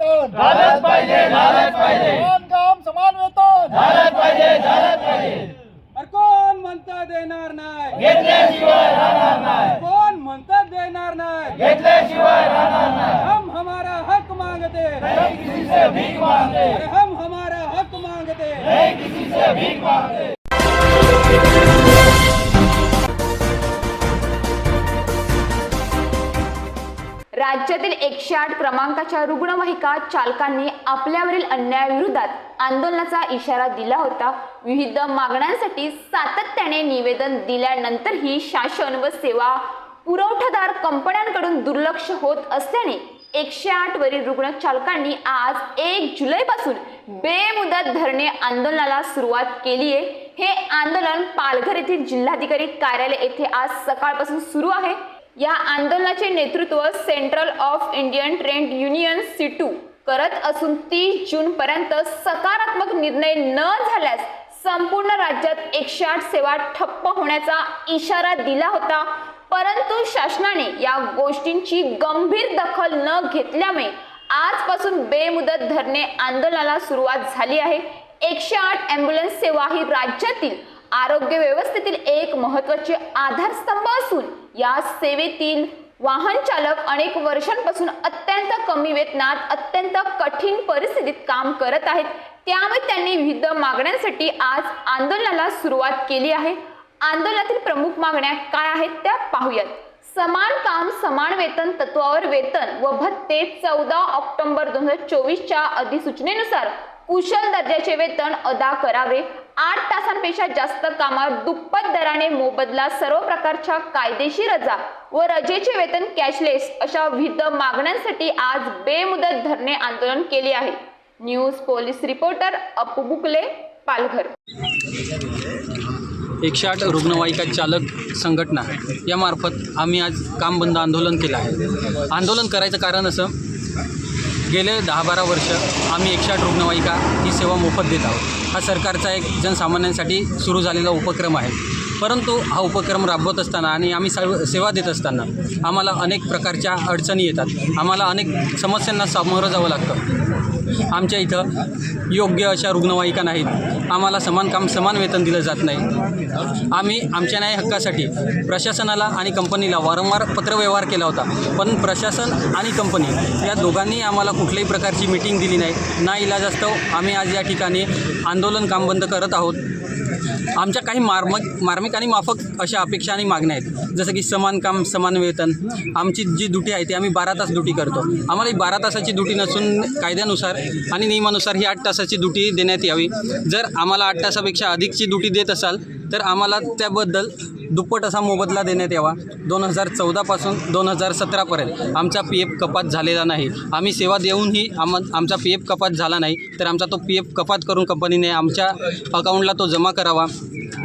वेतन. झालंच पाहिजे झालंच पाहिजे. समान काम समान वेतन? झालंच पाहिजे झालंच पाहिजे. अरे कोण म्हणतं देणार नाही? घेतल्याशिवाय राहणार नाही. कोण म्हणतं देणार नाही? घेतल्याशिवाय राहणार नाही. हम हमारा हक मांगते. नहीं किसी से भीख मांगते. अरे हम हमारा हक मांगते. नहीं किसी से भीख मांगते. राज्यातील एकशे आठ क्रमांकाच्या रुग्णवाहिका चालकांनी आपल्यावरील अन्यायाविरोधात आंदोलनाचा इशारा दिला होता. विविध मागण्यांसाठी सातत्याने निवेदन दिल्यानंतरही शासन व सेवा पुरवठादार कंपन्यांकडून दुर्लक्ष होत असल्याने एकशे आठ वरील रुग्ण चालकांनी आज एक जुलैपासून बेमुदत धरणे आंदोलनाला सुरुवात केली आहे. हे आंदोलन पालघर येथील जिल्हाधिकारी कार्यालय येथे आज सकाळपासून सुरू आहे. या आंदोलनाचे नेतृत्व central of Indian trade union CITU करत असून तीस जून पर्यंत सकारात्मक निर्णय न झाल्यास संपूर्ण राज्यात एकशे आठ सेवा ठप्प होण्याचा इशारा दिला होता. परंतु शासनाने या गोष्टींची गंभीर दखल न घेतल्यामुळे आजपासून बेमुदत धरणे आंदोलनाला सुरुवात झाली आहे. एकशे आठ ॲम्ब्युलन्स सेवा ही राज्यातील आरोग्य व्यवस्थेतील एक महत्त्वाचे आधारस्तंभ असून या सेवेतील वाहन चालक अनेक वर्षांपासून अत्यंत कमी वेतनात अत्यंत कठीण परिस्थितीत काम करत आहेत. त्यामुळे त्यांनी विविध मागण्यांसाठी आज आंदोलनाला सुरुवात केली आहे. आंदोलनातील प्रमुख मागण्या काय आहेत त्या पाहूयात. समान काम समान वेतन तत्वावर वेतन व भत्ते चौदा ऑक्टोबर दोन हजार चोवीसच्या अधिसूचनेनुसार कुशल दर्जाचे वेतन अदा करावे. आठ तासांपेक्षा जास्त कामावर दुप्पट दराने मोबदला सर्व प्रकारच्या कायदेशीर रजा व रजेचे वेतन कॅशलेस अशा विविध मागण्यांसाठी आज बेमुदत धरणे आंदोलन केले आहे. News police reporter Apu Bukle Palghar. एकशे आठ रुग्णवाहिका चालक संघटना यामार्फत आम्ही आज काम बंद आंदोलन केलं आहे. आंदोलन करायचं कारण असं गेले दहा बारा वर्ष आम्ही एकशे आठ रुग्णवाहिका ही सेवा मोफत देत आहोत. हा सरकारचा एक जनसामान्यांसाठी सुरू झालेला उपक्रम आहे. परंतु हा उपक्रम राबवत असताना आणि आम्ही सर्व सेवा देत असताना आम्हाला अनेक प्रकारच्या अडचणी येतात. आम्हाला अनेक समस्यांना सामोरं जावं लागतं. आमच्या इथं योग्य अशा रुग्णवाहिका नाहीत. आम्हाला समान काम समान वेतन दिलं जात नाही. आम्ही आमच्या न्याय हक्कासाठी प्रशासनाला आणि कंपनीला वारंवार पत्रव्यवहार केला होता. पण प्रशासन आणि कंपनी या दोघांनी आम्हाला कुठल्याही प्रकारची मिटिंग दिली नाही. ना इलाजास्तव आम्ही आज या ठिकाणी आंदोलन काम बंद करत आहोत. आमच्या काही मार्मक मार्मिक आणि माफक अशा अपेक्षा आणि मागण्या आहेत. जसं की समान काम समान वेतन आमची जी ड्युटी आहे ती आम्ही बारा तास ड्युटी करतो. आम्हाला ही बारा तासाची ड्युटी नसून कायद्यानुसार आणि नियमानुसार ही आठ तासाची ड्युटी देण्यात यावी. जर आम्हाला आठ तासापेक्षा अधिकची ड्युटी देत असाल तर आम्हाला त्याबद्दल दुप्पट असा मोबदला देण्यात यावा. दोन हजार चौदापासून दोन हजार सतरापर्यंत आमचा पी एफ कपात झालेला नाही. आम्ही सेवा देऊनही आम आमचा पी एफ कपात झाला नाही. तर आमचा तो पी एफ कपात करून कंपनीने आमच्या अकाउंटला तो जमा करावा.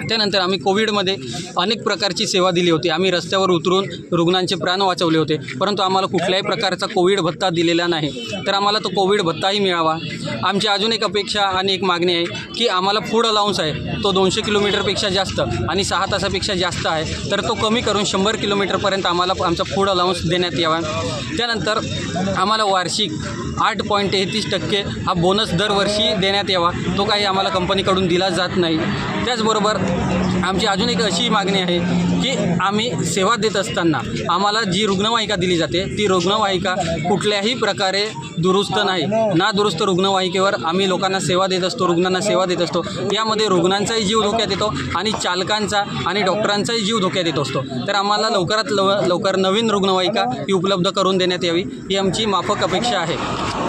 त्यानंतर आम्ही कोविडमध्ये अनेक प्रकारची सेवा दिली होती. आम्ही रस्त्यावर उतरून रुग्णांचे प्राण वाचवले होते. परंतु आम्हाला कुठल्याही प्रकारचा कोविड भत्ता दिलेला नाही. तर आम्हाला तो कोविड भत्ताही मिळावा. आमची अजून एक अपेक्षा आणि एक मागणी आहे की आम्हाला फूड अलाउन्स आहे तो दोनशे किलोमीटरपेक्षा जास्त आणि सहा तासापेक्षा जास्त आहे तर तो कमी करून शंभर किलोमीटरपर्यंत आम्हाला आमचा फूड अलाउन्स देण्यात यावा. त्यानंतर आम्हाला वार्षिक आठ पॉईंट तेहतीस टक्के हा बोनस दरवर्षी देण्यात यावा. तो काही आम्हाला कंपनीकडून दिला जात नाही. त्याचबरोबर आमची अजून एक अशी मागणी आहे की आम्ही सेवा देत असताना आम्हाला जी रुग्णवाहिका दिली जाते ती रुग्णवाहिका कुठल्याही प्रकारे दुरुस्त नाही. ना दुरुस्त रुग्णवाहिकेवर आम्ही लोकांना सेवा देत असतो रुग्णांना सेवा देत असतो. यामध्ये रुग्णांचाही जीव धोक्यात येतो आणि चालकांचा आणि डॉक्टरांचाही जीव धोक्यात येत असतो. तर आम्हाला लवकरात लव लवकर नवीन रुग्णवाहिका ही उपलब्ध करून देण्यात यावी ही आमची माफक अपेक्षा आहे.